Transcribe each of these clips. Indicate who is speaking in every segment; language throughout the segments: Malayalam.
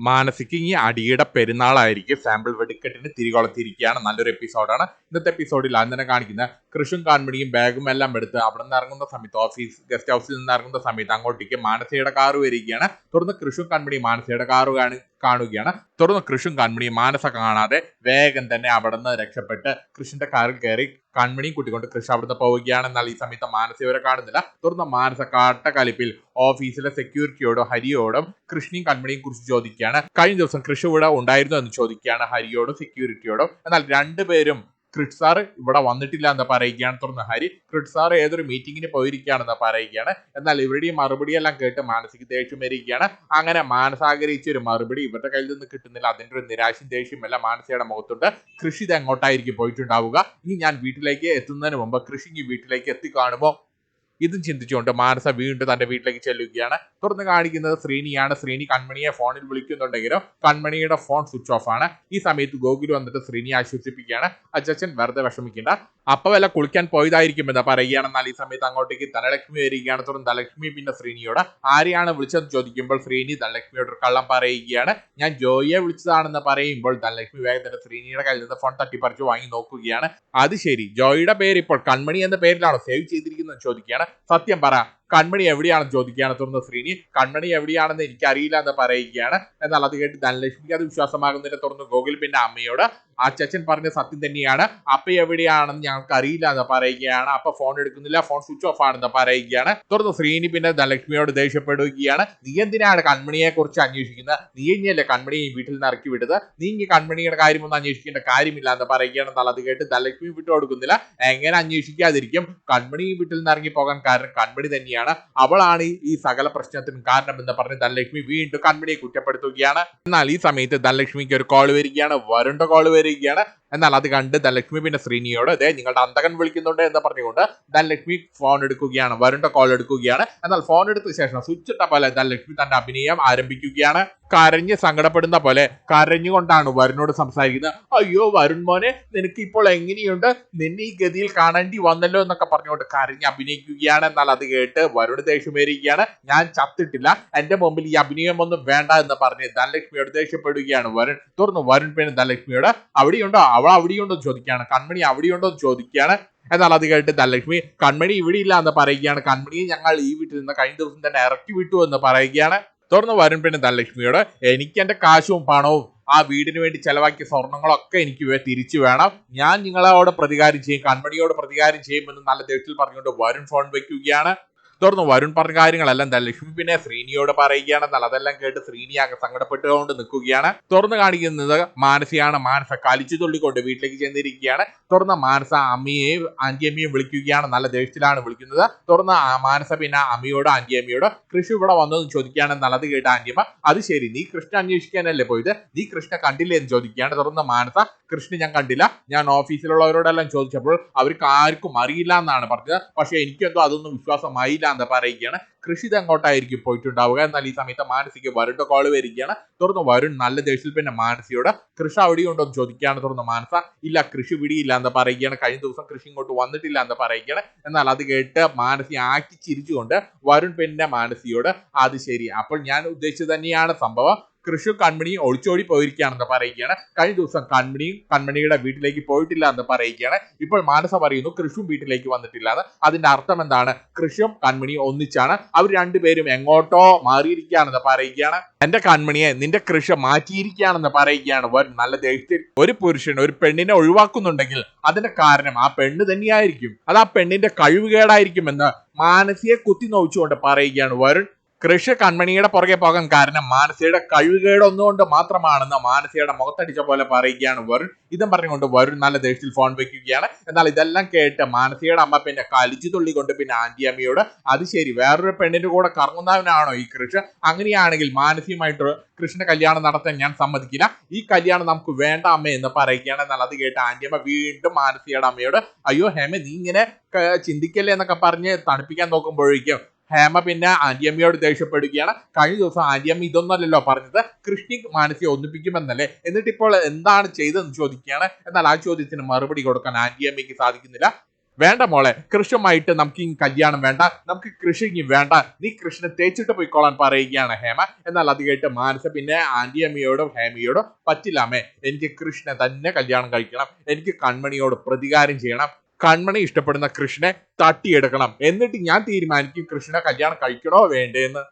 Speaker 1: മാനസിക്ക് ഈ അടിയുടെ പെരുന്നാളായിരിക്കും. സാമ്പിൾ വെടിക്കെട്ടിന് തിരികൊളത്തിരിക്കുകയാണ് നല്ലൊരു എപ്പിസോഡാണ് ഇന്നത്തെ എപ്പിസോഡിൽ അന്നനെ കാണിക്കുന്ന കൃഷും കാൺമണിയും ബാഗും എല്ലാം എടുത്ത് അവിടെ നിന്ന് ഇറങ്ങുന്ന സമയത്ത് ഓഫീസ് ഗസ്റ്റ് ഹൗസിൽ നിന്ന് ഇറങ്ങുന്ന സമയത്ത് അങ്ങോട്ടേക്ക് മാനസയുടെ കാറ് വരികയാണ്. തുടർന്ന് കൃഷും കാൺമണിയും മാനസയുടെ കാറ് കാണുകയാണ്. തുടർന്ന് കൃഷും കൺമണിയും മാനസ കാണാതെ വേഗം തന്നെ അവിടെ നിന്ന് രക്ഷപ്പെട്ട് കൃഷിന്റെ കാറിൽ കയറി കൺമണിയും കൂട്ടിക്കൊണ്ട് കൃഷി അവിടുന്ന് പോവുകയാണ്. എന്നാൽ ഈ സമയത്ത് മാനസ ഇവരെ കാണുന്നില്ല. തുടർന്ന് മാനസ കാട്ടക്കലിപ്പിൽ ഓഫീസിലെ സെക്യൂരിറ്റിയോടും ഹരിയോടും കൃഷ്ണയും കൺമണിയും കുറിച്ച് ചോദിക്കുകയാണ്. കഴിഞ്ഞ ദിവസം കൃഷി ഇവിടെ ഉണ്ടായിരുന്നു എന്ന് ചോദിക്കുകയാണ് ഹരിയോടും സെക്യൂരിറ്റിയോടും. എന്നാൽ രണ്ടുപേരും ക്രിഡ് സാർ ഇവിടെ വന്നിട്ടില്ല എന്ന് പറയുകയാണ്. തുടർന്ന് ഹരി ക്രിഡ് സാർ ഏതൊരു മീറ്റിങ്ങിന് പോയിരിക്കുകയാണെന്ന് പറയുകയാണ്. എന്നാൽ ഇവരുടെയും മറുപടി എല്ലാം കേട്ട് മാനസിക ദേഷ്യം വരികയാണ്. അങ്ങനെ മാനസാഗ്രഹിച്ച ഒരു മറുപടി ഇവരുടെ കയ്യിൽ നിന്ന് കിട്ടുന്നില്ല. അതിന്റെ ഒരു നിരാശയും ദേഷ്യം എല്ലാം മാനസയുടെ മുഖത്തുണ്ട്. കൃഷി ഇത് എങ്ങോട്ടായിരിക്കും പോയിട്ടുണ്ടാവുക? ഇനി ഞാൻ വീട്ടിലേക്ക് എത്തുന്നതിന് മുമ്പ് കൃഷി ഈ വീട്ടിലേക്ക് എത്തിക്കാണുമോ? ഇതും ചിന്തിച്ചുകൊണ്ട് മാനസ വീണ്ടും തന്റെ വീട്ടിലേക്ക് ചെല്ലുകയാണ്. തുറന്ന് കാണിക്കുന്നത് ശ്രീനിയാണ്. ശ്രീനി കൺമണിയെ ഫോണിൽ വിളിക്കുന്നുണ്ടെങ്കിലും കൺമണിയുടെ ഫോൺ സ്വിച്ച് ഓഫ് ആണ്. ഈ സമയത്ത് ഗോകുൽ വന്നിട്ട് ശ്രീനി ആശ്വസിപ്പിക്കുകയാണ്. അച്ഛൻ വെറുതെ വിഷമിക്കേണ്ട. അപ്പ വല്ല കുളിക്കാൻ പോയതായിരിക്കും എന്ന് പറയുകയാണെന്നാൽ ഈ സമയത്ത് അങ്ങോട്ടേക്ക് ധനലക്ഷ്മി വരികയാണ്. തുടർന്ന് ധനലക്ഷ്മി പിന്നെ ശ്രീനിയോട് ആരെയാണ് വിളിച്ചതെന്ന് ചോദിക്കുമ്പോൾ ശ്രീനി ധനലക്ഷ്മിയോട് ഒരു കള്ളം പറയുകയാണ്. ഞാൻ ജോയിയെ വിളിച്ചതാണെന്ന് പറയുമ്പോൾ ധനലക്ഷ്മി വേഗം തന്നെ ശ്രീനിയുടെ കയ്യിൽ നിന്ന് ഫോൺ തട്ടിപ്പറിച്ച് വാങ്ങി നോക്കുകയാണ്. അത് ശരി. ജോയിയുടെ പേര് ഇപ്പോൾ കൺമണി എന്ന പേരിലാണോ സേവ് ചെയ്തിരിക്കുന്നത് ചോദിക്കുകയാണ്. സത്യം പറ കൺമണി എവിടെയാണെന്ന് ചോദിക്കുകയാണ്. തുറന്ന ശ്രീനി കൺമണി എവിടെയാണെന്ന് എനിക്കറിയില്ല എന്ന് പറയുകയാണ്. എന്നാൽ അത് കേട്ട് ധനലക്ഷ്മിക്ക് അത് വിശ്വാസമാകുന്നതിനെ തുടർന്ന് ഗോകുൽ പിന്നെ അമ്മയോട് അച്ചച്ചൻ പറഞ്ഞ സത്യം തന്നെയാണ്. അപ്പ എവിടെയാണെന്ന് ഞങ്ങൾക്ക് അറിയില്ല എന്ന് പറയുകയാണ്. അപ്പ ഫോൺ എടുക്കുന്നില്ല ഫോൺ സ്വിച്ച് ഓഫ് ആണെന്ന് പറയുകയാണ്. തുടർന്ന് ശ്രീനി പിന്നെ ധനലക്ഷ്മിയോട് ദേഷ്യപ്പെടുകയാണ്. നീ എന്തിനാണ് കൺമണിയെ കുറിച്ച് അന്വേഷിക്കുന്നത്? നീ ഇനിയല്ലേ കൺമണിയെ വീട്ടിൽ നിന്ന് ഇറക്കി വിട്ടത് നീ ഇനി കൺമണിയുടെ കാര്യമൊന്നും അന്വേഷിക്കേണ്ട കാര്യമില്ല എന്ന് പറയുകയാണ്. എന്നാൽ അത് കേട്ട് ധനലക്ഷ്മി വിട്ടു കൊടുക്കുന്നില്ല എങ്ങനെ അന്വേഷിക്കാതിരിക്കും? കൺമണി വീട്ടിൽ നിന്ന് ഇറങ്ങി പോകാൻ കാരണം കൺമണി തന്നെയാണ്. അവളാണ് ഈ- ഈ സകല പ്രശ്നത്തിനും കാരണമെന്ന് പറഞ്ഞ് ധനലക്ഷ്മി വീണ്ടും കൺമണിയെ കുറ്റപ്പെടുത്തുകയാണ്. എന്നാൽ ഈ സമയത്ത് ധനലക്ഷ്മിക്ക് ഒരു കോൾ വരികയാണ്. വരുണ്ട കോൾ വരികയാണ്. എന്നാൽ അത് കണ്ട് ധനലക്ഷ്മി പിന്നെ ശ്രീനിയോട് അതെ നിങ്ങളുടെ അന്തകൻ വിളിക്കുന്നുണ്ട് എന്ന് പറഞ്ഞുകൊണ്ട് ധനലക്ഷ്മി ഫോൺ എടുക്കുകയാണ്. വരുണ്ട കോൾ എടുക്കുകയാണ്. എന്നാൽ ഫോൺ എടുത്ത ശേഷം സ്വിച്ച് ഇട്ട പോലെ ധനലക്ഷ്മി തന്റെ അഭിനയം ആരംഭിക്കുകയാണ്. കരഞ്ഞ് സങ്കടപ്പെടുന്ന പോലെ കരഞ്ഞുകൊണ്ടാണ് വരുണോട് സംസാരിക്കുന്നത്. അയ്യോ വരുൺ മോനെ നിനക്ക് ഇപ്പോൾ എങ്ങനെയുണ്ട്? നിന്നെ ഈ ഗതിയിൽ കാണേണ്ടി വന്നല്ലോ എന്നൊക്കെ പറഞ്ഞുകൊണ്ട് കരഞ്ഞ് അഭിനയിക്കുകയാണ്. എന്നാൽ അത് കേട്ട് വരുൺ ദേഷ്യമേറിയിരിക്കുകയാണ്. ഞാൻ ചത്തിട്ടില്ല. എന്റെ മുമ്പിൽ ഈ അഭിനയം ഒന്നും വേണ്ട എന്ന് പറഞ്ഞ് ധനലക്ഷ്മിയോട് ദേഷ്യപ്പെടുകയാണ് വരുൺ. തുറന്നു വരുൺ പിന്നെ ധനലക്ഷ്മിയോട് അവിടെയുണ്ടോ? അവൾ അവിടെയുണ്ടോ എന്ന് ചോദിക്കുകയാണ്. കൺമണി അവിടെയുണ്ടോ എന്ന് ചോദിക്കുകയാണ്. എന്നാൽ അത് കേട്ട് ധനലക്ഷ്മി കൺമണി ഇവിടെ ഇല്ല എന്ന് പറയുകയാണ്. കൺമണിയെ ഞങ്ങൾ ഈ വീട്ടിൽ നിന്ന് കഴിഞ്ഞ ദിവസം തന്നെ ഇറക്കി വിട്ടു എന്ന് പറയുകയാണ്. തുടർന്ന് വരും പിന്നെ ധനലക്ഷ്മിയോട് എനിക്ക് എന്റെ കാശും പണവും ആ വീടിന് വേണ്ടി ചെലവാക്കിയ സ്വർണങ്ങളൊക്കെ എനിക്ക് തിരിച്ചു വേണം. ഞാൻ നിങ്ങളോട് പ്രതികാരം ചെയ്യും കൺമണിയോട് പ്രതികാരം ചെയ്യുമെന്ന് നല്ല ദേഷ്യത്തിൽ പറഞ്ഞുകൊണ്ട് വരുൺ ഫോൺ വെക്കുകയാണ്. തുടർന്ന് വരുൺ പറഞ്ഞ കാര്യങ്ങളെല്ലാം ധനലക്ഷ്മി പിന്നെ ശ്രീനിയോട് പറയുകയാണെന്നല്ല അതെല്ലാം കേട്ട് ശ്രീനി ആകെ സങ്കടപ്പെട്ടുകൊണ്ട് നിൽക്കുകയാണ്. തുറന്ന് കാണിക്കുന്നത് മാനസയാണ്. മാനസ കലിച്ചു തുള്ളിക്കൊണ്ട് വീട്ടിലേക്ക് ചെന്നിരിക്കുകയാണ്. തുറന്ന് മാനസ അമ്മയെയും ആന്റിയമ്മയും വിളിക്കുകയാണ്. നല്ല ദേഷ്യത്തിലാണ് വിളിക്കുന്നത്. തുറന്ന് മാനസ പിന്നെ അമ്മയോട് ആന്റിയമ്മയോട് കൃഷി ഇവിടെ വന്നതെന്ന് ചോദിക്കുകയാണ്. നല്ലത് കേട്ട ആന്റിയമ്മ അത് ശരി നീ കൃഷ്ണ അന്വേഷിക്കാനല്ലേ പോയത്? നീ കൃഷ്ണ കണ്ടില്ലേ എന്ന് ചോദിക്കുകയാണ്. തുറന്ന് മാനസ കൃഷ്ണ ഞാൻ കണ്ടില്ല. ഞാൻ ഓഫീസിലുള്ളവരോടെല്ലാം ചോദിച്ചപ്പോൾ അവർക്ക് ആർക്കും അറിയില്ല എന്നാണ് പറഞ്ഞത്. പക്ഷെ എനിക്കെന്തോ അതൊന്നും വിശ്വാസമായില്ല എന്ന് പറയുകയാണ്. കൃഷി തങ്ങോട്ടായിരിക്കും പോയിട്ടുണ്ടാവുക? എന്നാൽ ഈ സമയത്ത് മാനസിക്ക് വരുണ്ട കോൾ വരികയാണ്. തുറന്ന് വരുൺ നല്ല ദേഷ്യത്തിൽ പിന്നെ മാനസിയോട് കൃഷി അവിടെയുണ്ടോ? എന്ന് ചോദിക്കുകയാണ്. തുറന്ന് മാനസ ഇല്ല കൃഷി വിടിയില്ല എന്ന് പറയുകയാണ്. കഴിഞ്ഞ ദിവസം കൃഷി ഇങ്ങോട്ട് വന്നിട്ടില്ല എന്ന് പറയുകയാണ്. എന്നാൽ അത് കേട്ട് മാനസി ആക്കി ചിരിച്ചുകൊണ്ട് വരുൺ പിന്നെ മാനസിയോട് അത് ശരി. അപ്പോൾ ഞാൻ ഉദ്ദേശിച്ചത് തന്നെയാണ് സംഭവം. കൃഷി കൺമണിയും ഒളിച്ചോടി പോയിരിക്കുകയാണെന്ന് പറയുകയാണ്. കഴിഞ്ഞ ദിവസം കൺമണിയും കൺമണിയുടെ വീട്ടിലേക്ക് പോയിട്ടില്ല എന്ന് പറയുകയാണ്. ഇപ്പോൾ മാനസ പറയുന്നു കൃഷിയും വീട്ടിലേക്ക് വന്നിട്ടില്ല എന്ന്. അതിന്റെ അർത്ഥം എന്താണ്? കൃഷിയും കൺമണിയും ഒന്നിച്ചാണ്. അവർ രണ്ടുപേരും എങ്ങോട്ടോ മാറിയിരിക്കുകയാണെന്ന് പറയുകയാണ്. എന്റെ കൺമണിയെ നിന്റെ കൃഷി മാറ്റിയിരിക്കുകയാണെന്ന് പറയുകയാണ്. നല്ല ദേഷ്യത്തിൽ ഒരു പുരുഷൻ ഒരു പെണ്ണിനെ ഒഴിവാക്കുന്നുണ്ടെങ്കിൽ അതിന്റെ കാരണം ആ പെണ്ണ് തന്നെയായിരിക്കും. അത് ആ പെണ്ണിന്റെ കഴിവുകേടായിരിക്കുമെന്ന് മാനസിയെ കുത്തി നോവിച്ചുകൊണ്ട് പറയുകയാണ്. വരുൺ കൃഷി കൺമണിയുടെ പുറകെ പോകാൻ കാരണം മാനസിയുടെ കഴിവുകേട് ഒന്നുകൊണ്ട് മാത്രമാണെന്ന് മാനസിയുടെ മുഖത്തടിച്ച പോലെ പറയുകയാണ് വരുൺ. ഇതും പറഞ്ഞുകൊണ്ട് വരുൺ നല്ല ദേഷ്യത്തിൽ ഫോൺ വെക്കുകയാണ്. എന്നാൽ ഇതെല്ലാം കേട്ട് മാനസിയുടെ അമ്മ പിന്നെ കലിച്ചു തുള്ളിക്കൊണ്ട് പിന്നെ ആന്റി അമ്മയോട് അത് ശരി വേറൊരു പെണ്ണിന്റെ കൂടെ കറങ്ങുന്നവനാണോ ഈ കൃഷി? അങ്ങനെയാണെങ്കിൽ മാനസികമായിട്ട് കൃഷ്ണ കല്യാണം നടത്താൻ ഞാൻ സമ്മതിക്കില്ല. ഈ കല്യാണം നമുക്ക് വേണ്ട അമ്മ എന്ന് പറയുകയാണ്. എന്നാൽ അത് കേട്ട് ആന്റിയമ്മ വീണ്ടും മാനസിയുടെ അമ്മയോട് അയ്യോ ഹേമ നീ ഇങ്ങനെ ചിന്തിക്കല്ലേ എന്നൊക്കെ പറഞ്ഞ് തണുപ്പിക്കാൻ നോക്കുമ്പോഴേക്കും ഹേമ പിന്നെ ആന്റിയമ്മയോട് ദേഷ്യപ്പെടുകയാണ്. കഴിഞ്ഞ ദിവസം ആന്റിയമ്മ ഇതൊന്നല്ലല്ലോ പറഞ്ഞത്. കൃഷ്ണി മാനസിയെ ഒന്നിപ്പിക്കുമെന്നല്ലേ. എന്നിട്ട് ഇപ്പോൾ എന്താണ് ചെയ്തതെന്ന് ചോദിക്കുകയാണ്. എന്നാൽ ആ ചോദ്യത്തിന് മറുപടി കൊടുക്കാൻ ആന്റിയമ്മയ്ക്ക് സാധിക്കുന്നില്ല. വേണ്ട മോളെ കൃഷുമായിട്ട് നമുക്ക് ഈ കല്യാണം വേണ്ട. നമുക്ക് കൃഷി ഇനി വേണ്ട. നീ കൃഷ്ണനെ തേച്ചിട്ട് പോയിക്കോളാൻ പറയുകയാണ് ഹേമ. എന്നാൽ അത് കേട്ട് മാനസ പിന്നെ ആന്റി ഹേമയോടോ ഹേമയോടും പറ്റില്ല അമ്മേ. എനിക്ക് കൃഷ്ണനെ തന്നെ കല്യാണം കഴിക്കണം. എനിക്ക് കൺമണിയോട് പ്രതികാരം ചെയ്യണം. കൺമണി ഇഷ്ടപ്പെടുന്ന കൃഷ്ണനെ തട്ടിയെടുക്കണം. എന്നിട്ട് ഞാൻ തീരുമാനിക്കും കൃഷ്ണനെ കല്യാണം കഴിക്കണോ വേണ്ടേന്ന്.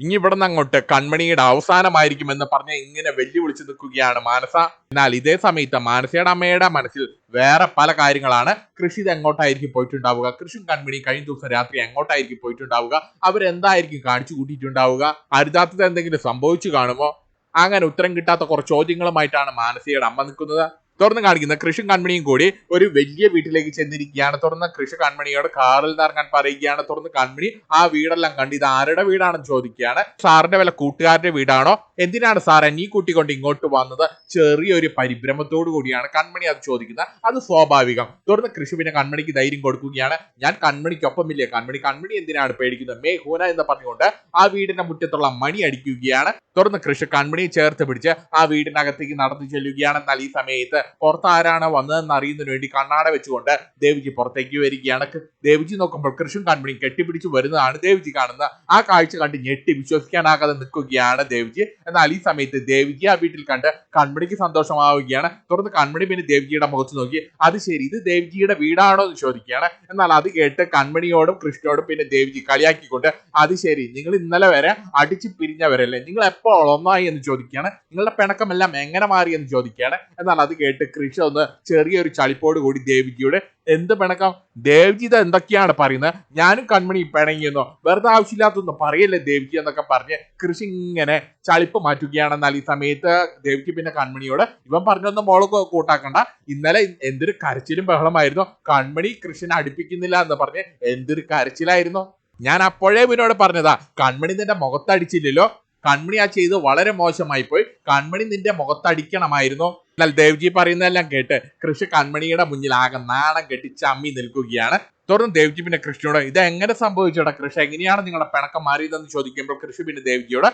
Speaker 1: ഇനി ഇവിടെ നിന്ന് അങ്ങോട്ട് കൺമണിയുടെ അവസാനമായിരിക്കുമെന്ന് പറഞ്ഞ് ഇങ്ങനെ വെല്ലുവിളിച്ച് നിൽക്കുകയാണ് മാനസ. എന്നാൽ ഇതേ സമയത്ത് മാനസയുടെ അമ്മയുടെ മനസ്സിൽ വേറെ പല കാര്യങ്ങളാണ്. കൃഷി ഇത് എങ്ങോട്ടായിരിക്കും പോയിട്ടുണ്ടാവുക? കൃഷിയും കൺമണി കഴിഞ്ഞ ദിവസം രാത്രി എങ്ങോട്ടായിരിക്കും പോയിട്ടുണ്ടാവുക? അവരെന്തായിരിക്കും കാണിച്ചു കൂട്ടിയിട്ടുണ്ടാവുക? അരുതാത്തത് എന്തെങ്കിലും സംഭവിച്ചു കാണുമോ? അങ്ങനെ ഉത്തരം കിട്ടാത്ത കുറച്ച് ചോദ്യങ്ങളുമായിട്ടാണ് മാനസയുടെ അമ്മ നിൽക്കുന്നത്. തുറന്ന് കാണിക്കുന്ന. കൃഷി കൺമണിയും കൂടി ഒരു വലിയ വീട്ടിലേക്ക് ചെന്നിരിക്കുകയാണ്. തുറന്ന കൃഷി കൺമണിയോട് കാറിൽ നിന്ന് ഇറങ്ങാൻ പറയുകയാണ്. തുറന്ന് കൺമണി ആ വീടെല്ലാം കണ്ട് ഇത് ആരുടെ വീടാണെന്ന് ചോദിക്കുകയാണ്. സാറിന്റെ വല്ല കൂട്ടുകാരുടെ വീടാണോ? എന്തിനാണ് സാർ നീ കൂട്ടിക്കൊണ്ട് ഇങ്ങോട്ട് വന്നത്? ചെറിയൊരു പരിഭ്രമത്തോടു കൂടിയാണ് കൺമണി അത് ചോദിക്കുന്നത്. അത് സ്വാഭാവികം. തുറന്ന് കൃഷി പിന്നെ കൺമണിക്ക് ധൈര്യം കൊടുക്കുകയാണ്. ഞാൻ കൺമണിക്കൊപ്പമില്ലേ? കൺമണി കൺമണി എന്തിനാണ് പേടിക്കുന്നത്? മേ ഹൂന എന്ന് പറഞ്ഞുകൊണ്ട് ആ വീടിന്റെ മുറ്റത്തുള്ള മണി അടിക്കുകയാണ്. തുറന്ന് കൃഷി കൺമണിയെ ചേർത്ത് പിടിച്ച് ആ വീടിനകത്തേക്ക് നടന്നു ചെല്ലുകയാണ് എന്നാൽ ഈ സമയത്ത് പുറത്ത് ആരാണ് വന്നതെന്ന് അറിയുന്നതിന് വേണ്ടി കണ്ണാട വെച്ചുകൊണ്ട് ദേവിജി പുറത്തേക്ക് വരികയാണ്. ദേവിജി നോക്കുമ്പോൾ കൃഷ്ണൻ കൺമണി കെട്ടിപ്പിടിച്ച് വരുന്നതാണ് ദേവിജി കാണുന്നത് ആ കാഴ്ച കണ്ട് ഞെട്ടി വിശ്വസിക്കാനാകാതെ നിൽക്കുകയാണ് ദേവിജി. എന്നാൽ ഈ സമയത്ത് ദേവിജി ആ വീട്ടിൽ കണ്ട് കൺമണിക്ക് സന്തോഷമാവുകയാണ്. തുടർന്ന് കൺമണി പിന്നെ ദേവിജിയുടെ മുഖത്ത് നോക്കി അത് ശരി ഇത് ദേവിജിയുടെ വീടാണോ? എന്ന് ചോദിക്കുകയാണ്. എന്നാൽ അത് കേട്ട് കൺമണിയോടും കൃഷ്ണയോടും പിന്നെ ദേവിജി കളിയാക്കിക്കൊണ്ട് അത് ശരി നിങ്ങൾ ഇന്നലെ വരെ അടിച്ചു പിരിഞ്ഞവരല്ലേ? നിങ്ങൾ എപ്പോൾ ഒന്നായി? എന്ന് ചോദിക്കുകയാണ്. നിങ്ങളുടെ പിണക്കമെല്ലാം എങ്ങനെ മാറി? എന്ന് ചോദിക്കുകയാണ്. എന്നാൽ അത് കേട്ട് കൃഷി ഒന്ന് ചെറിയൊരു ചളിപ്പോട് കൂടി ദേവിജിയുടെ എന്ത് പിണക്കം? ദേവ്ജി ഇത് എന്തൊക്കെയാണ് പറയുന്നത്? ഞാനും കൺമണി പിണങ്ങിയെന്നോ? വെറുതെ ആവശ്യമില്ലാത്തൊന്നും പറയല്ലേ ദേവ്ജി എന്നൊക്കെ പറഞ്ഞ് കൃഷി ഇങ്ങനെ ചളിപ്പ് മാറ്റുകയാണ് എന്നാൽ ഈ സമയത്ത് ദേവ്ജി പിന്നെ കൺമണിയോട് ഇവൻ പറഞ്ഞൊന്നും മോൾ കൂട്ടാക്കണ്ട. ഇന്നലെ എന്തൊരു കരച്ചിലും ബഹളമായിരുന്നു. കൺമണി കൃഷിനെ അടുപ്പിക്കുന്നില്ല എന്ന് പറഞ്ഞ് എന്തൊരു കരച്ചിലായിരുന്നു. ഞാൻ അപ്പോഴേ ഇവനോട് പറഞ്ഞതാ കൺമണി നിന്റെ മുഖത്തടിച്ചില്ലല്ലോ. കൺമണി ആ ചെയ്ത് വളരെ മോശമായി പോയി കൺമണി നിന്റെ മുഖത്തടിക്കണമായിരുന്നു. എന്നാൽ ദേവ്ജി പറയുന്നതെല്ലാം കേട്ട് കൃഷി കൺമണിയുടെ മുന്നിൽ ആകെ നാണം കെട്ടി ചമ്മി നിൽക്കുകയാണ്. തുടർന്ന് ദേവ്ജി പിന്നെ കൃഷ്ണയോട് ഇത് എങ്ങനെ സംഭവിച്ചോടാ കൃഷി എങ്ങനെയാണ് നിങ്ങളുടെ പിണക്കം മാറിയതെന്ന് ചോദിക്കുമ്പോൾ കൃഷി പിന്നെ ദേവ്ജിയോട്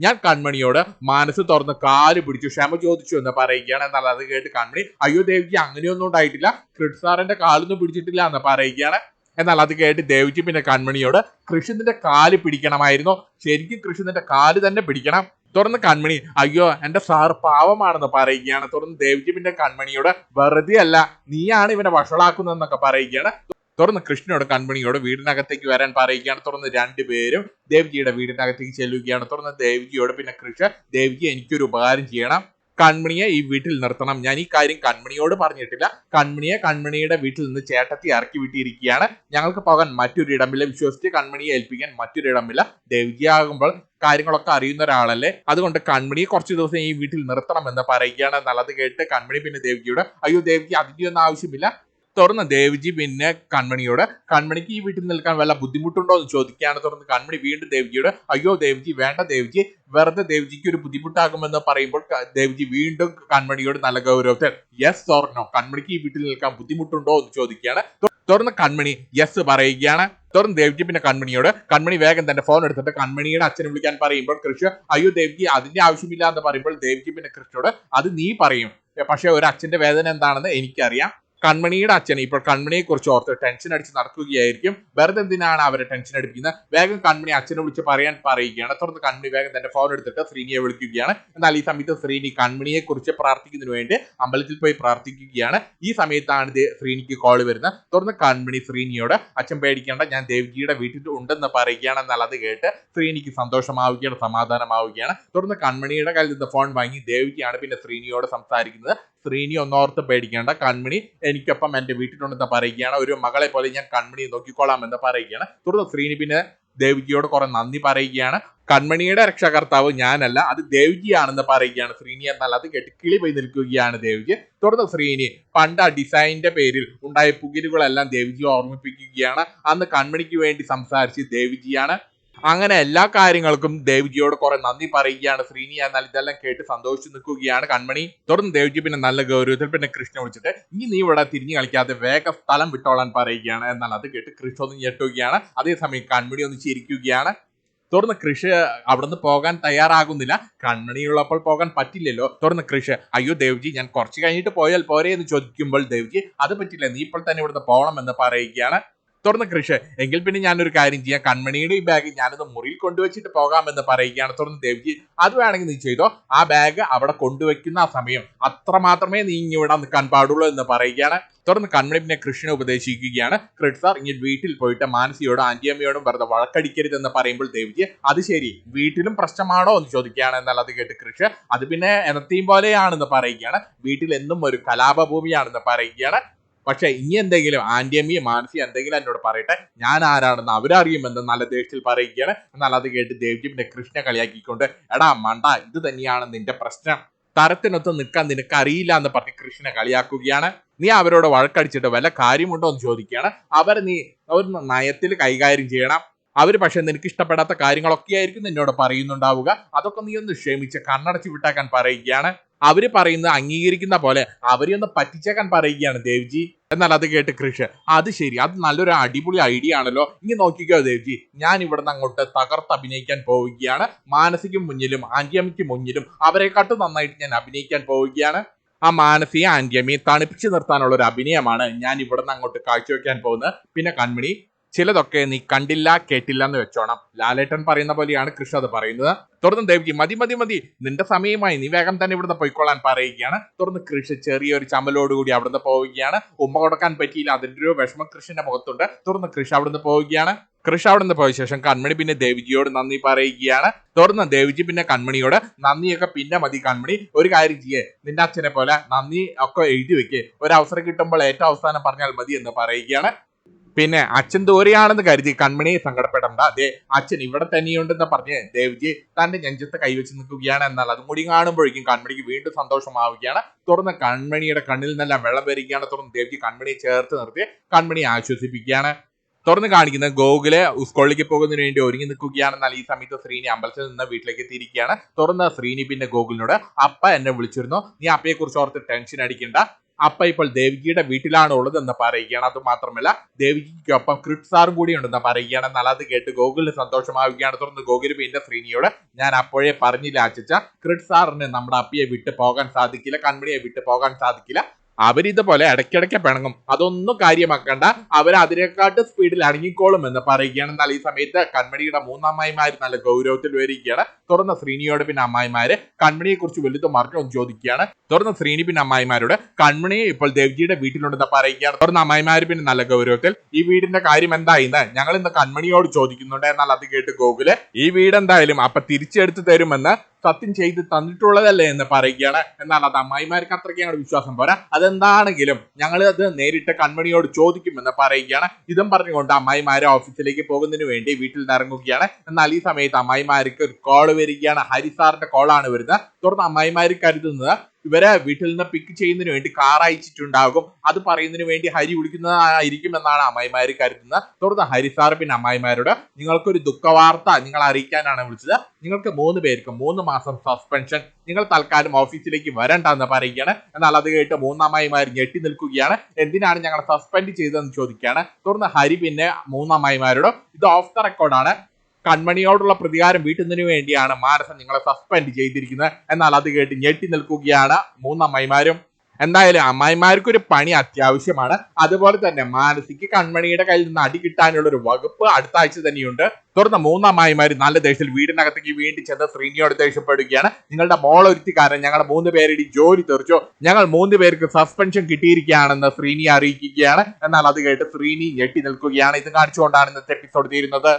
Speaker 1: ഞാൻ കൺമണിയോട് മനസ്സ് തുറന്ന് കാൽ പിടിച്ചു ക്ഷമ ചോദിച്ചു എന്ന് പറയുകയാണ്. എന്നാൽ അത് കേട്ട് കൺമണി അയ്യോ ദേവ്ജി അങ്ങനെയൊന്നും ഉണ്ടായിട്ടില്ല. കൃഷ് സാറിന്റെ കാലൊന്നും പിടിച്ചിട്ടില്ല എന്ന് പറയുകയാണ്. എന്നാൽ അത് കേട്ട് ദേവ്ജി പിന്നെ കൺമണിയോട് കൃഷ്ണന്റെ കാൽ പിടിക്കണമായിരുന്നു. ശരിക്കും കൃഷ്ണന്റെ കാൽ തന്നെ പിടിക്കണം. തുറന്ന് കൺമണി അയ്യോ എന്റെ സാറ് പാവമാണെന്ന് പറയുകയാണ്. തുറന്ന് ദേവ്ജിമിന്റെ കൺമണിയോട് വെറുതെ അല്ല നീയാണ് ഇവനെ വഷളാക്കുന്നതെന്നൊക്കെ പറയുകയാണ്. തുറന്ന് കൃഷ്ണനോട് കൺമണിയോട് വീടിനകത്തേക്ക് വരാൻ പറയുകയാണ്. തുറന്ന് രണ്ടുപേരും ദേവ്ജിയുടെ വീടിനകത്തേക്ക് ചെല്ലുകയാണ്. തുറന്ന് ദേവ്ജിയോട് പിന്നെ കൃഷ്ണ ദേവ്ജി എനിക്കൊരു ഉപകാരം ചെയ്യണം. കൺമണിയെ ഈ വീട്ടിൽ നിർത്തണം. ഞാൻ ഈ കാര്യം കൺമണിയോട് പറഞ്ഞിട്ടില്ല. കൺമണിയെ കൺമണിയുടെ വീട്ടിൽ നിന്ന് ചേട്ടത്തി ഇറക്കി വിട്ടിരിക്കുകയാണ്. ഞങ്ങൾക്ക് പോകാൻ മറ്റൊരു ഇടമില്ല വിശ്വസിച്ച് കൺമണിയെ ഏൽപ്പിക്കാൻ മറ്റൊരു ഇടമില്ല ദേവ്ജി ആകുമ്പോൾ കാര്യങ്ങളൊക്കെ അറിയുന്ന ഒരാളല്ലേ. അതുകൊണ്ട് കൺമണിയെ കുറച്ച് ദിവസം ഈ വീട്ടിൽ നിർത്തണം എന്ന് പറയുകയാണ് നല്ലത് കേട്ട് കൺമണി പിന്നെ ദേവികയോട് അയ്യോ ദേവ്ജി അതിന്റെ ഒന്നും ആവശ്യമില്ല. തുറന്ന് ദേവ്ജി പിന്നെ കൺമണിയോട് കൺമണിക്ക് ഈ വീട്ടിൽ നിൽക്കാൻ വല്ല ബുദ്ധിമുട്ടുണ്ടോ? എന്ന് ചോദിക്കുകയാണ്. തുറന്ന് കൺമണി വീണ്ടും ദേവ്ജിയോട് അയ്യോ ദേവ്ജി വേണ്ട ദേവ്ജി വെറുതെ ദേവ്ജിക്ക് ഒരു ബുദ്ധിമുട്ടാകുമെന്ന് പറയുമ്പോൾ ദേവിജി വീണ്ടും കൺമണിയോട് നല്ല ഗൗരവത്തിൽ യെസ് തുറന്നോ കൺമണിക്ക് ഈ വീട്ടിൽ നിൽക്കാൻ ബുദ്ധിമുട്ടുണ്ടോ? എന്ന് ചോദിക്കുകയാണ്. തുറന്ന് കൺമണി യെസ് പറയുകയാണ്. തുറന്ന് ദേവ്ജി പിന്നെ കൺമണിയോട് കൺമണി വേഗം തന്റെ ഫോൺ എടുത്തിട്ട് കൺമണിയുടെ അച്ഛനെ വിളിക്കാൻ പറയുമ്പോൾ കൃഷ്ണ അയ്യോ ദേവ്ജി അതിന്റെ ആവശ്യമില്ല എന്ന് പറയുമ്പോൾ ദേവ്ജി പിന്നെ കൃഷ്ണയോട് അത് നീ പറയും. പക്ഷെ ഒരു അച്ഛന്റെ വേദന എന്താണെന്ന് എനിക്കറിയാം. കൺമണിയുടെ അച്ഛൻ ഇപ്പോൾ കൺമണിയെ കുറിച്ച് ഓർത്ത് ടെൻഷൻ അടിച്ച് നടക്കുകയായിരിക്കും. വെറുതെ എന്തിനാണ് അവരെ ടെൻഷൻ അടിപ്പിക്കുന്നത്? വേഗം കൺമണി അച്ഛനെ വിളിച്ച് പറയാൻ പറയുകയാണ്. തുടർന്ന് കൺമണി വേഗം തന്റെ ഫോൺ എടുത്തിട്ട് ശ്രീനിയെ വിളിക്കുകയാണ്. എന്നാൽ ഈ സമയത്ത് ശ്രീനി കൺമണിയെ കുറിച്ച് പ്രാർത്ഥിക്കുന്നതിന് വേണ്ടി അമ്പലത്തിൽ പോയി പ്രാർത്ഥിക്കുകയാണ്. ഈ സമയത്താണ് ശ്രീനിക്ക് കോൾ വരുന്നത്. തുടർന്ന് കൺമണി ശ്രീനിയോട് അച്ഛൻ പേടിക്കേണ്ട ഞാൻ ദേവ്ജിയുടെ വീട്ടിൽ ഉണ്ടെന്ന് പറയുകയാണ്. എന്നാൽ അത് കേട്ട് ശ്രീനിക്ക് സന്തോഷമാവുകയാണ് സമാധാനമാവുകയാണ്. തുടർന്ന് കൺമണിയുടെ കയ്യിൽ നിന്ന് ഫോൺ വാങ്ങി ദേവ്ജിയാണ് പിന്നെ ശ്രീനിയോട് സംസാരിക്കുന്നത്. ശ്രീനി ഒന്നോർത്ത് പേടിക്കേണ്ട. കൺമണി എനിക്കൊപ്പം എന്റെ വീട്ടിലുണ്ടെന്ന് പറയുകയാണ്. ഒരു മകളെ പോലെ ഞാൻ കൺമണിയെ നോക്കിക്കോളാം എന്ന് പറയുകയാണ്. തുടർന്ന് ശ്രീനി പിന്നെ ദേവികിയോട് കുറെ നന്ദി പറയുകയാണ്. കൺമണിയുടെ രക്ഷാകർത്താവ് ഞാനല്ല അത് ദേവികിയാണെന്ന് പറയുകയാണ്. ശ്രീനി എന്നാൽ അത് കേട്ട് കിളി പോയി നിൽക്കുകയാണ് ദേവിക്ക് തുടർന്ന് ശ്രീനി പണ്ട് ആ ഡിസൈനിന്റെ പേരിൽ ഉണ്ടായ പുകിലുകളെല്ലാം ദേവിജിയെ ഓർമ്മിപ്പിക്കുകയാണ്. അന്ന് കൺമണിക്ക് വേണ്ടി സംസാരിച്ച് ദേവ്ജിയാണ് അങ്ങനെ എല്ലാ കാര്യങ്ങൾക്കും ദേവ്ജിയോട് കുറെ നന്ദി പറയുകയാണ്. ശ്രീനി എന്നാൽ ഇതെല്ലാം കേട്ട് സന്തോഷിച്ച് നിൽക്കുകയാണ് കൺമണി. തുടർന്ന് ദേവ്ജി പിന്നെ നല്ല ഗൗരവത്തിൽ പിന്നെ കൃഷ്ണ വിളിച്ചിട്ട് ഇനി നീ ഇവിടെ തിരിഞ്ഞു കളിക്കാതെ വേഗം സ്ഥലം വിട്ടോളാൻ പറയുകയാണ്. എന്നാൽ അത് കേട്ട് കൃഷ്ണ ഒന്ന് ഞെട്ടുകയാണ്. അതേസമയം കൺമണി ഒന്ന് ചിരിക്കുകയാണ്. തുടർന്ന് കൃഷി അവിടുന്ന് പോകാൻ തയ്യാറാകുന്നില്ല. കണ്ണണിയുള്ളപ്പോൾ പോകാൻ പറ്റില്ലല്ലോ. തുടർന്ന് കൃഷി അയ്യോ ദേവ്ജി ഞാൻ കുറച്ച് കഴിഞ്ഞിട്ട് പോയാൽ പോരെ എന്ന് ചോദിക്കുമ്പോൾ ദേവ്ജി അത് പറ്റില്ല. നീ ഇപ്പോൾ തന്നെ ഇവിടുന്ന് പോകണം എന്ന് പറയുകയാണ്. തുറന്ന് കൃഷ്. എങ്കിൽ പിന്നെ ഞാനൊരു കാര്യം ചെയ്യാം. കൺമണിയുടെ ഈ ബാഗ് ഞാനത് മുറിയിൽ കൊണ്ടുവച്ചിട്ട് പോകാമെന്ന് പറയുകയാണ്. തുറന്ന് ദേവ്ജി അത് വേണമെങ്കിൽ നീ ചെയ്തോ. ആ ബാഗ് അവിടെ കൊണ്ടുവയ്ക്കുന്ന ആ സമയം അത്ര മാത്രമേ നീ ഇങ്ങിവിടെ നിൽക്കാൻ പാടുള്ളൂ എന്ന് പറയുകയാണ്. തുടർന്ന് കൺമണി പിന്നെ കൃഷ്ണനെ ഉപദേശിക്കുകയാണ്. ക്രിഡ് സാർ ഇനി വീട്ടിൽ പോയിട്ട് മാനസിയോടും ആന്റിയമ്മയോടും വെറുതെ വഴക്കടിക്കരുതെന്ന് പറയുമ്പോൾ ദേവ്ജി അത് ശരി വീട്ടിലും പ്രശ്നമാണോ എന്ന് ചോദിക്കുകയാണ്. എന്നാൽ അത് കേട്ട് കൃഷ് അത് പിന്നെ എനത്തെയും പോലെയാണെന്ന് പറയുകയാണ്. വീട്ടിൽ എന്നും ഒരു കലാപഭൂമിയാണെന്ന് പറയുകയാണ്. പക്ഷെ ഇനി എന്തെങ്കിലും ആന്റിയമ്മയും മാനസി എന്തെങ്കിലും എന്നോട് പറയട്ടെ. ഞാൻ ആരാണെന്ന് അവരറിയുമെന്ന് നല്ല ദേഷ്യത്തിൽ പറയുകയാണ്. എന്നാൽ അത് കേട്ട് ദേവ്ജി പിന്നെ കൃഷ്ണ കളിയാക്കിക്കൊണ്ട് എടാ മണ്ട ഇത് തന്നെയാണ് നിന്റെ പ്രശ്നം. തരത്തിനൊത്ത് നിൽക്കാൻ നിനക്ക് അറിയില്ല എന്ന് പറഞ്ഞ് കൃഷ്ണ കളിയാക്കുകയാണ്. നീ അവരോട് വഴക്കടിച്ചിട്ട് വല്ല കാര്യമുണ്ടോ എന്ന് ചോദിക്കുകയാണ്. അവർ നീ ഒരു നയത്തിൽ കൈകാര്യം ചെയ്യണം. അവർ പക്ഷെ നിനക്ക് ഇഷ്ടപ്പെടാത്ത കാര്യങ്ങളൊക്കെ ആയിരിക്കും നിന്നോട് പറയുന്നുണ്ടാവുക. അതൊക്കെ നീ ഒന്ന് ക്ഷമിച്ച് കണ്ണടച്ച് വിട്ടാക്കാൻ പറയുകയാണ്. അവർ പറയുന്നത് അംഗീകരിക്കുന്ന പോലെ അവരെ ഒന്ന് പറ്റിച്ചേക്കാൻ പറയുകയാണ് ദേവ്ജി. എന്നാൽ അത് കേട്ട് കൃഷ് അത് ശരി അത് നല്ലൊരു അടിപൊളി ഐഡിയ ആണല്ലോ. ഇനി നോക്കിക്കോ ദേവ്ജി ഞാൻ ഇവിടുന്ന് അങ്ങോട്ട് തകർത്ത് അഭിനയിക്കാൻ പോവുകയാണ്. മാനസിക്കും മുന്നിലും ആന്റിയമ്മയ്ക്ക് മുന്നിലും അവരെക്കാട്ടും നന്നായിട്ട് ഞാൻ അഭിനയിക്കാൻ പോവുകയാണ്. ആ മാനസിക ആന്റിയമ്മയെ തണുപ്പിച്ചു നിർത്താനുള്ള ഒരു അഭിനയമാണ് ഞാൻ ഇവിടുന്ന് അങ്ങോട്ട് കാഴ്ചവെക്കാൻ പോകുന്നത്. പിന്നെ കൺമണി ചിലതൊക്കെ നീ കണ്ടില്ല കേട്ടില്ല എന്ന് വെച്ചോണം. ലാലേട്ടൻ പറയുന്ന പോലെയാണ് കൃഷ്ണ അത് പറയുന്നത്. തുടർന്ന് ദേവ്ജി മതി മതി മതി നിന്റെ സമയമായി. നീ വേഗം തന്നെ ഇവിടുന്ന് പോയിക്കൊള്ളാൻ പറയുകയാണ്. തുടർന്ന് കൃഷി ചെറിയൊരു ചമലോടുകൂടി അവിടുന്ന് പോവുകയാണ്. ഉമ്മ കൊടുക്കാൻ പറ്റിയില്ല അതിന്റെ ഒരു വിഷമം കൃഷിന്റെ മുഖത്തുണ്ട്. തുടർന്ന് കൃഷി അവിടുന്ന് പോവുകയാണ്. കൃഷി അവിടുന്ന് പോയ ശേഷം കൺമണി പിന്നെ ദേവിജിയോട് നന്ദി പറയുകയാണ്. തുടർന്ന് ദേവിജി പിന്നെ കൺമണിയോട് നന്ദിയൊക്കെ പിന്നെ മതി കൺമണി. ഒരു കാര്യം ചെയ്യേ. നിന്റെ അച്ഛനെ പോലെ നന്ദി ഒക്കെ എഴുതി വെക്കേ. ഒരു അവസരം കിട്ടുമ്പോൾ ഏറ്റവും അവസാനം പറഞ്ഞാൽ മതി എന്ന് പറയുകയാണ്. പിന്നെ അച്ഛൻ ദൂരെയാണെന്ന് കരുതി കൺമണി സങ്കടപ്പെടണ്ട. അതെ അച്ഛൻ ഇവിടെ തന്നെയുണ്ടെന്ന് പറഞ്ഞ്. ദേവ്ജി തന്റെ നെഞ്ചത്ത് കൈവച്ച് നിൽക്കുകയാണ് എന്നാൽ അതും കൂടി കാണുമ്പോഴേക്കും കൺമണിക്ക് വീണ്ടും സന്തോഷമാവുകയാണ്. തുടർന്ന് കൺമണിയുടെ കണ്ണിൽ നിന്നെല്ലാം വെള്ളം വരികയാണ്. തുടർന്ന് ദേവ്ജി കൺമണിയെ ചേർത്ത് നിർത്തി കൺമണിയെ ആശ്വസിപ്പിക്കുകയാണ്. തുറന്ന് കാണിക്കുന്നത് ഗോകുലെ സ്കൂളിലേക്ക് പോകുന്നതിന് വേണ്ടി ഒരുങ്ങി നിൽക്കുകയാണെന്നാൽ ഈ സമയത്ത് ശ്രീനി അമ്പലത്തിൽ നിന്ന് വീട്ടിലേക്ക് എത്തിയിരിക്കുകയാണ് തുറന്ന് ശ്രീനി പിന്നെ ഗോകുലിനോട് അപ്പ എന്നെ വിളിച്ചിരുന്നു. നീ അപ്പയെ കുറിച്ച് ഓർത്ത് ടെൻഷൻ അടിക്കണ്ട. അപ്പ ഇപ്പോൾ ദേവികിയുടെ വീട്ടിലാണ് ഉള്ളത് എന്ന് പറയുകയാണ്. അത് മാത്രമല്ല ദേവികിക്കൊപ്പം ക്രിഡ് സാറും കൂടി ഉണ്ടെന്ന് പറയുകയാണ്. എന്നാൽ അത് കേട്ട് ഗോകുലിന് സന്തോഷമാവുകയാണ്. തുടർന്ന് ഗോകുൽ പിന്നെ ശ്രീനിയോട് ഞാൻ അപ്പോഴേ പറഞ്ഞില്ല അച്ഛച്ച. ക്രിഡ് സാറിന് നമ്മുടെ അപ്പിയെ വിട്ടു പോകാൻ സാധിക്കില്ല കൺമണിയെ വിട്ടു പോകാൻ സാധിക്കില്ല. അവരിതുപോലെ ഇടയ്ക്കിടയ്ക്ക് പിണങ്ങും. അതൊന്നും കാര്യമാക്കണ്ട. അവർ അതിനെക്കാട്ട് സ്പീഡിൽ അടങ്ങിക്കോളും എന്ന് പറയുകയാണ്. എന്നാൽ ഈ സമയത്ത് കൺമണിയുടെ മൂന്നമ്മായിമാര് നല്ല ഗൗരവത്തിൽ വരികയാണ്. തുറന്ന ശ്രീനിയോട് പിന്നെ അമ്മായിമാര് കൺമണിയെ കുറിച്ച് വലുത് മറിഞ്ഞൊന്ന് ചോദിക്കുകയാണ്. തുറന്ന ശ്രീനി പിന്നെ അമ്മായിമാരോട് കൺമണിയെ ഇപ്പോൾ ദേവ്ജിയുടെ വീട്ടിലുണ്ടെന്ന് പറയുകയാണ്. തുറന്ന അമ്മായിമാര് പിന്നെ നല്ല ഗൗരവത്തിൽ ഈ വീടിന്റെ കാര്യം എന്തായിന്ന്? ഞങ്ങൾ ഇന്ന് കൺമണിയോട് ചോദിക്കുന്നുണ്ട്. എന്നാൽ അത് കേട്ട് ഗോകുൽ ഈ വീട് എന്തായാലും അപ്പൊ തിരിച്ചെടുത്ത് തരുമെന്ന് സത്യം ചെയ്ത് തന്നിട്ടുള്ളതല്ലേ? എന്ന് പറയുകയാണ്. എന്നാൽ അത് അമ്മായിമാർക്ക് അത്രയ്ക്കാണ് വിശ്വാസം പോരാ. അതെന്താണെങ്കിലും ഞങ്ങൾ അത് നേരിട്ട് കൺമണിയോട് ചോദിക്കുമെന്ന് പറയുകയാണ്. ഇതും പറഞ്ഞുകൊണ്ട് അമ്മായിമാരെ ഓഫീസിലേക്ക് പോകുന്നതിന് വേണ്ടി വീട്ടിൽ നിന്ന് ഇറങ്ങുകയാണ്. എന്നാൽ ഈ സമയത്ത് അമ്മായിമാർക്ക് ഒരു കോൾ വരികയാണ്. ഹരിസാറിന്റെ കോളാണ് വരുന്നത്. തുടർന്ന് അമ്മായിമാർ കരുതുന്നത് ഇവരെ വീട്ടിൽ നിന്ന് പിക്ക് ചെയ്യുന്നതിന് വേണ്ടി കാർ അയച്ചിട്ടുണ്ടാകും. അത് പറയുന്നതിന് വേണ്ടി ഹരി വിളിക്കുന്നതായിരിക്കും എന്നാണ് അമ്മായിമാർ കരുതുന്നത്. തുടർന്ന് ഹരി സാർ പിന്നെ അമ്മായിമാരോട് നിങ്ങൾക്കൊരു ദുഃഖവാർത്ത നിങ്ങൾ അറിയിക്കാനാണ് വിളിച്ചത്. നിങ്ങൾക്ക് മൂന്ന് പേർക്ക് മൂന്ന് മാസം സസ്പെൻഷൻ നിങ്ങൾ തൽക്കാലം ഓഫീസിലേക്ക് വരണ്ട എന്ന് പറയുകയാണ്. എന്നാൽ അത് കേട്ട് മൂന്നമ്മായിമാർ ഞെട്ടി നിൽക്കുകയാണ്. എന്തിനാണ് ഞങ്ങൾ സസ്പെൻഡ് ചെയ്തതെന്ന് ചോദിക്കുകയാണ്. തുടർന്ന് ഹരി പിന്നെ മൂന്നമ്മായിമാരോട് ഇത് ഓഫ് ദ റെക്കോർഡാണ് കൺമണിയോടുള്ള പ്രതികാരം വീട്ടുന്നതിന് വേണ്ടിയാണ് മാനസൻ നിങ്ങളെ സസ്പെൻഡ് ചെയ്തിരിക്കുന്നത്. എന്നാൽ അത് കേട്ട് ഞെട്ടി നിൽക്കുകയാണ് മൂന്നമ്മായിമാരും എന്തായാലും അമ്മായിമാർക്ക് ഒരു പണി അത്യാവശ്യമാണ്. അതുപോലെ തന്നെ മാനസിക്ക് കൺമണിയുടെ കയ്യിൽ നിന്ന് അടി കിട്ടാനുള്ള ഒരു വകുപ്പ് അടുത്ത ആഴ്ച തന്നെയുണ്ട്. തുടർന്ന് മൂന്നമ്മായിമാര് നല്ല ദേഷ്യത്തിൽ വീടിനകത്തേക്ക് വീണ്ടും ചെന്ന് ശ്രീനിയോട് ദേഷ്യപ്പെടുകയാണ്. നിങ്ങളുടെ മോളൊരുത്തിക്കാരൻ ഞങ്ങളുടെ മൂന്ന് പേരുടെ ജോലി തെറിച്ചോ. ഞങ്ങൾ മൂന്ന് പേർക്ക് സസ്പെൻഷൻ കിട്ടിയിരിക്കുകയാണെന്ന് ശ്രീനി അറിയിക്കുകയാണ്. എന്നാൽ അത് കേട്ട് ശ്രീനി ഞെട്ടി നിൽക്കുകയാണ്. ഇത് കാണിച്ചുകൊണ്ടാണ് ഇന്നത്തെ എപ്പിസോഡ് തീരുന്നത്.